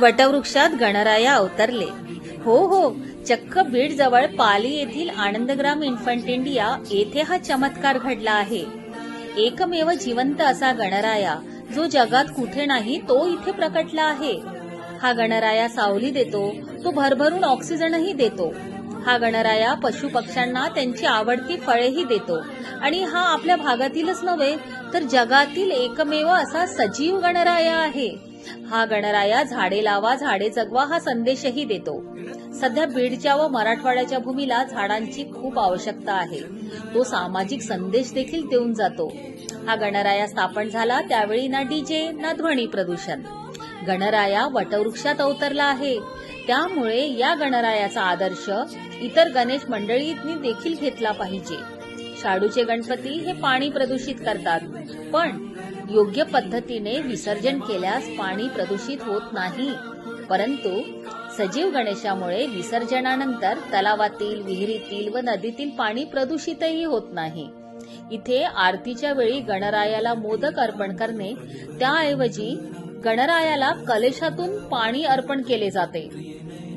वटवृक्षात गणराया अवतरले. हो हो चक्क बीड जवळ पाली येथील आनंदग्राम इन्फंट इंडिया येथे हा चमत्कार घडला आहे. एकमेव जिवंत असा गणराया जो जगात कुठे नाही तो इथे प्रकटला आहे. हा गणराया सावली देतो तो भरभरून ऑक्सिजनही देतो. हा गणराया पशु पक्ष्यांना त्यांची आवडती फळेही देतो. आणि हा आपल्या भागातीलच नव्हे तर जगातील एकमेव असा सजीव गणराया आहे. हा गणराया झाडे लावा झाडे जगवा हा संदेशही देतो. सध्या बीडच्या व मराठवाड्याच्या भूमीला झाडांची खूप आवश्यकता आहे. तो सामाजिक संदेश देखील देऊन जातो. हा गणराया स्थापन झाला त्यावेळी ना डीजे ना ध्वनी प्रदूषण. गणराया वटवृक्षात अवतरला आहे. त्यामुळे या गणरायाचा आदर्श इतर गणेश मंडळींनी देखील घेतला पाहिजे. शाडूचे गणपती हे पाणी प्रदूषित करतात. पण योग्य पद्धतीने विसर्जन केल्यास पाणी प्रदूषित होत नाही. परंतु सजीव गणेशामुळे विसर्जनानंतर तलावातील विहिरीतील व नदीतील पाणी प्रदूषितही होत नाही. इथे आरतीच्या वेळी गणरायाला मोदक अर्पण करणे त्याऐवजी गणरायाला कलेशातून पाणी अर्पण केले जाते.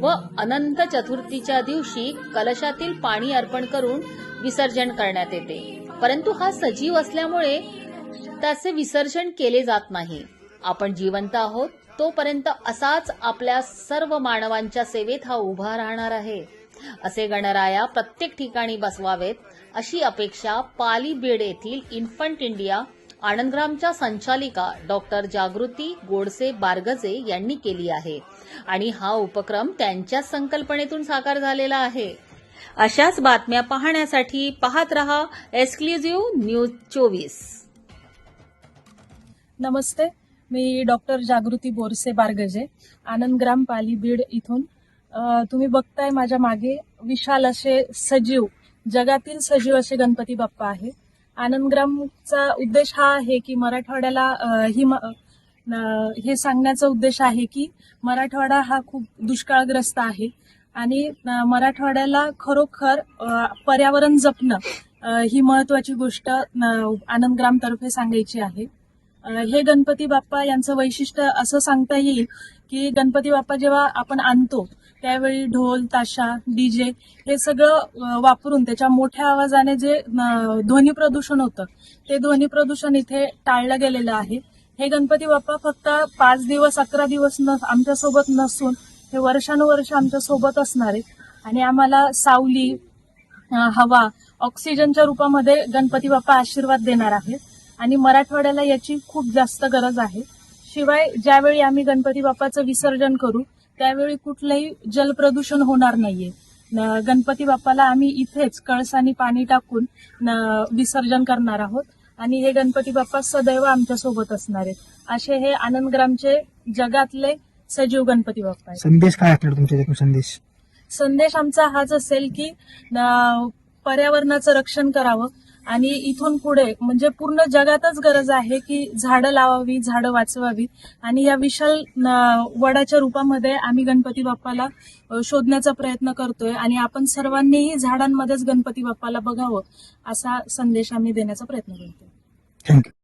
व अनंत चतुर्थीच्या दिवशी कलशातील पाणी अर्पण करून विसर्जन करण्यात येते. परंतु हा सजीव असल्यामुळे त्याचे विसर्जन केले जात नाही. आपण जिवंत आहोत तोपर्यंत असाच आपल्या सर्व मानवांच्या सेवेत हा उभा राहणार आहे. असे गणराया प्रत्येक ठिकाणी बसवावेत अशी अपेक्षा पाली बीड येथील इन्फंट इंडिया आनंदग्रामच्या संचालिका डॉक्टर जागृती गोडसे बारगजे यांनी केली आहे. आणि हा उपक्रम त्यांच्याच संकल्पनेतून साकार झालेला आहे. अशाच बातम्या पाहण्यासाठी पाहत रहा एक्सक्लुझिव्ह न्यूज चोवीस. नमस्ते मी डॉक्टर जागृती बोरसे बारगजे आनंदग्राम पाली बीड इथून. तुम्ही बघताय माझ्या मागे विशाल असे सजीव जगातील सजीव असे गणपती बाप्पा आहे आनंदग्रामचा उद्देश हा आहे की मराठवाड्याला ही म- न- हे सांगण्याचा उद्देश आहे की मराठवाडा हा खूप दुष्काळग्रस्त आहे आणि मराठवाड्याला खरोखर पर्यावरण जपणं ही महत्वाची गोष्ट आनंदग्रामतर्फे सांगायची आहे. हे गणपती बाप्पा यांचं वैशिष्ट्य असं सांगता येईल की गणपती बाप्पा जेव्हा आपण आणतो त्यावेळी ढोल ताशा डीजे हे सगळं वापरून त्याच्या मोठ्या आवाजाने जे ध्वनी प्रदूषण होतं ते ध्वनी प्रदूषण इथे टाळलं गेलेलं आहे. हे गणपती बाप्पा फक्त पाच दिवस अकरा दिवस न आमच्यासोबत नसून हे वर्षानुवर्ष आमच्यासोबत असणार आहेत. आणि आम्हाला सावली हवा ऑक्सिजनच्या रूपामध्ये गणपती बाप्पा आशीर्वाद देणार आहेत. आणि मराठवाड्याला याची खूप जास्त गरज आहे. शिवाय ज्यावेळी आम्ही गणपती बाप्पाचं विसर्जन करू त्यावेळी कुठलंही जलप्रदूषण होणार नाहीये. गणपती बाप्पाला आम्ही इथेच कळसानी पाणी टाकून विसर्जन करणार आहोत. आणि हे गणपती बाप्पा सदैव आमच्यासोबत असणार आहेत. असे हे आनंदग्रामचे जगातले सजीव गणपती बाप्पा आहेत. संदेश काय असणार तुमच्या संदेश? संदेश आमचा हाच असेल की पर्यावरणाचं रक्षण करावं. आणि इथून पुढे म्हणजे पूर्ण जगातच गरज आहे की झाडं लावावी झाडं वाचवावी. आणि या विशाल वडाच्या रूपामध्ये आम्ही गणपती बाप्पाला शोधण्याचा प्रयत्न करतोय आणि आपण सर्वांनीही झाडांमध्येच गणपती बाप्पाला बघावं असा संदेश आम्ही देण्याचा प्रयत्न करतोय. थँक्यू